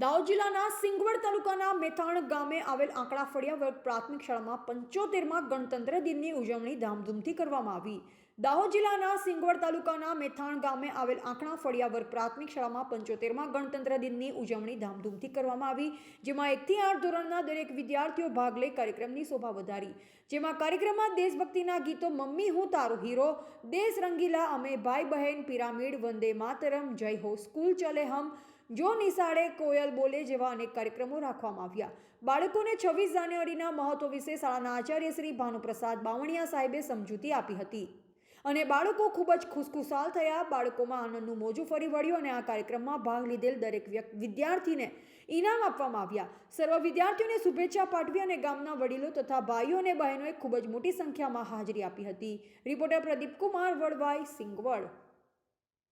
દાહોદ જિલ્લાના સિંગવડ તાલુકાના મેથાણ ગામે આવેલ આંકડા ફળિયા વર્ગ પ્રાથમિક શાળામાં પંચોતેરમાં ગણતંત્ર દિનની ઉજવણી ધામધૂમથી કરવામાં આવી. દાહોદ જિલ્લાના સિંગવડ તાલુકાના મેથાણ ગામે આવેલ આંકડા ફળિયા વર્ગ પ્રાથમિક શાળામાં પંચોતેરમાં ગણતંત્ર દિનની ઉજવણી ધામધૂમથી કરવામાં આવી, જેમાં એકથી આઠ ધોરણના દરેક વિદ્યાર્થીઓ ભાગ લઈ કાર્યક્રમની શોભા વધારી. જેમાં કાર્યક્રમમાં દેશભક્તિના ગીતો મમ્મી હું તારો હીરો, દેશ રંગીલા અમે ભાઈ બહેન પિરામિડ વંદે માતરમ, જય હો, સ્કૂલ ચલે હમ જો નિશાળે કોયલ બોલે જેવા અનેક કાર્યક્રમો રાખવામાં આવ્યા. બાળકોને છવ્વીસ જાન્યુઆરીના મહત્વ વિશે શાળાના આચાર્ય શ્રી ભાનુપ્રસાદ બાવણિયા સાહેબે સમજૂતી આપી હતી. અને બાળકો ખૂબ જ ખુશખુશાલ થયા. બાળકોમાં આનંદનું મોજું ફરી વળ્યું અને આ કાર્યક્રમમાં ભાગ લીધેલ દરેક વિદ્યાર્થીને ઇનામ આપવામાં આવ્યા. સર્વ વિદ્યાર્થીઓને શુભેચ્છા પાઠવી અને ગામના વડીલો તથા ભાઈઓ અને બહેનોએ ખૂબ જ મોટી સંખ્યામાં હાજરી આપી હતી. રિપોર્ટર પ્રદીપ કુમાર વડવાઈ સિંગવડ.